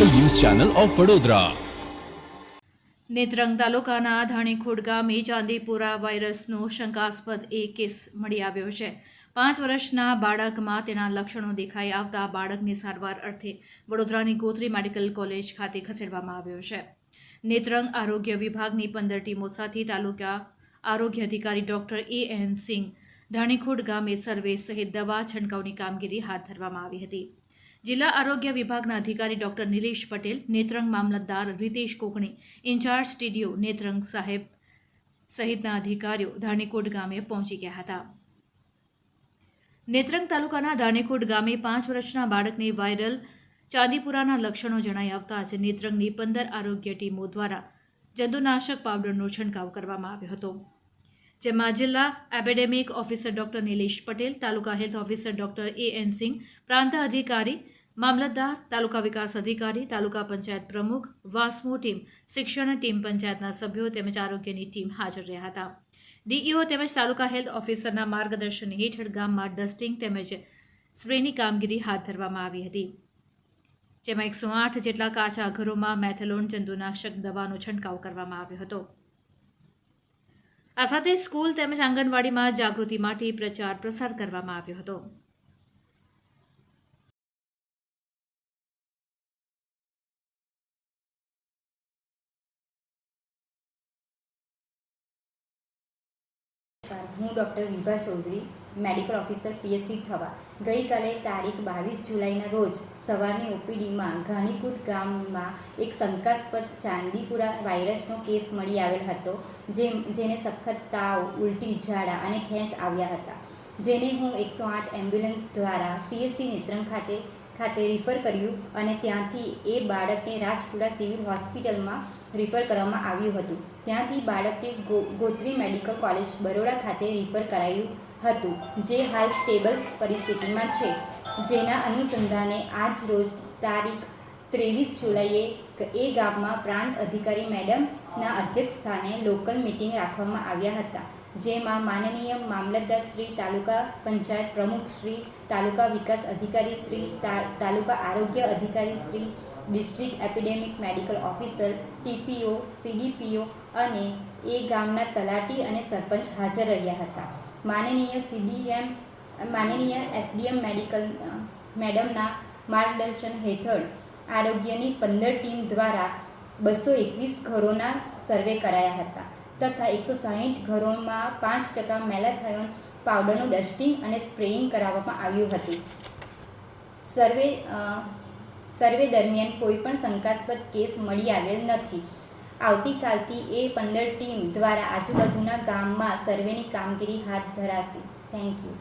Channel of Vadodara. Netrang તાલુકાના ધાણીખોડ ગામે ચાંદીપુરા વાયરસનો શંકાસ્પદ એક કેસ મળી આવ્યો છે. પાંચ વર્ષના બાળકમાં તેના લક્ષણો દેખાઈ આવતા બાળકની સારવાર અર્થે વડોદરાની ગોત્રી મેડિકલ કોલેજ ખાતે ખસેડવામાં આવ્યો છે. નેત્રંગ આરોગ્ય વિભાગની પંદર ટીમો સાથે તાલુકા આરોગ્ય અધિકારી ડોક્ટર એ એન સિંહ ધાણીખોડ ગામે સર્વે સહિત દવા છંટકાવની કામગીરી હાથ ધરવામાં આવી હતી. જિલ્લા આરોગ્ય વિભાગના અધિકારી ડોક્ટર નિલેશ પટેલ, નેત્રંગ મામલતદાર રીતેશ કોકણી, ઇન્ચાર્જ સ્ટીડીઓ નેત્રંગ સાહેબ સહિતના અધિકારીઓ ધાણીકોટ ગામે પહોંચી ગયા હતા. નેત્રંગ તાલુકાના ધાણીકોટ ગામે પાંચ વર્ષના બાળકને વાયરલ ચાંદીપુરાના લક્ષણો જણાઈ આવતા જ નેત્રંગની પંદર આરોગ્ય ટીમો દ્વારા જંતુનાશક પાવડરનો છંટકાવ કરવામાં આવ્યો હતો. જેમાં જિલ્લા epidemic officer doctor Nilesh Patel, taluka health officer doctor A N Singh, પ્રાંત અધિકારી, મામલતદાર, તાલુકા વિકાસ અધિકારી, તાલુકા પંચાયત પ્રમુખ, વાસ્મો ટીમ, શિક્ષણ ટીમ, પંચાયતના સભ્યો તેમજ આરોગ્યની ટીમ હાજર રહ્યા હતા. ડીઈઓ તેમજ તાલુકા હેલ્થ ઓફિસરના માર્ગદર્શન હેઠળ ગામમાં ડસ્ટિંગ તેમજ સ્પ્રેની કામગીરી હાથ ધરવામાં આવી હતી. જેમાં એકસો આઠ જેટલા કાચા ઘરોમાં મેથેલોન, જંતુનાશક દવાનો છંટકાવ કરવામાં આવ્યો હતો. આ સાથે સ્કૂલ તેમજ આંગણવાડીમાં જાગૃતિ માટે પ્રચાર પ્રસાર કરવામાં આવ્યો હતો. હું doctor Vibha Chaudhari, medical officer PSC થવા. ગઈકાલે તારીખ બાવીસ જુલાઈના રોજ સવારની ઓપીડીમાં ઘાણીકુટ ગામમાં એક શંકાસ્પદ ચાંદીપુરા વાયરસનો કેસ મળી આવેલ હતો જે જેને સખત તાવ, ઉલટી ઝાડા અને ખેંચ આવ્યા હતા. જેને હું એકસો આઠ એમ્બ્યુલન્સ દ્વારા સીએસસી નેત્રંગ ખાતે ખાતે રિફર કર્યું અને ત્યાંથી એ બાળકને રાજપુરા સિવિલ હોસ્પિટલમાં રિફર કરવામાં આવ્યું હતું. ત્યાંથી બાળકને ગો, ગોત્રી મેડિકલ કોલેજ બરોડા ખાતે રિફર કરાયું હતું, જે હાલ સ્ટેબલ પરિસ્થિતિમાં છે. જેના અનુસંધાને આજ રોજ તારીખ ત્રેવીસ જુલાઈએ એ ગામમાં પ્રાંત અધિકારી મેડમના અધ્યક્ષ સ્થાને લોકલ મિટિંગ રાખવામાં આવ્યા હતા, જેમાં માનનીય મામલતદાર શ્રી તાલુકા પંચાયત પ્રમુખ શ્રી તાલુકા વિકાસ અધિકારી શ્રી તાલુકા આરોગ્ય અધિકારી Shri, district epidemic medical officer, TPO, CDPO અને એ ગામના તલાટી અને સરપંચ હાજર રહ્યા હતા. માનનીય સીડીએમ, માનનીય એસડીએમ મેડિકલ, મેડમના માર્ગદર્શન હેઠળ આરોગ્યની પંદર ટીમ દ્વારા બસો એકવીસ ઘરોના સર્વે કરાયા હતા તથા એકસો સાહીઠ ઘરોમાં પાંચ ટકા મેલાથયોન પાવડરનું ડસ્ટિંગ અને સ્પ્રેઇંગ કરાવવામાં આવ્યું હતું. સર્વે સર્વે દરમિયાન કોઈ પણ શંકાસ્પદ કેસ મળી આવેલ નથી. આવતીકાલથી એ પંદર ટીમ દ્વારા આજુબાજુના ગામમાં સર્વેની કામગીરી હાથ ધરાશે. Thank you.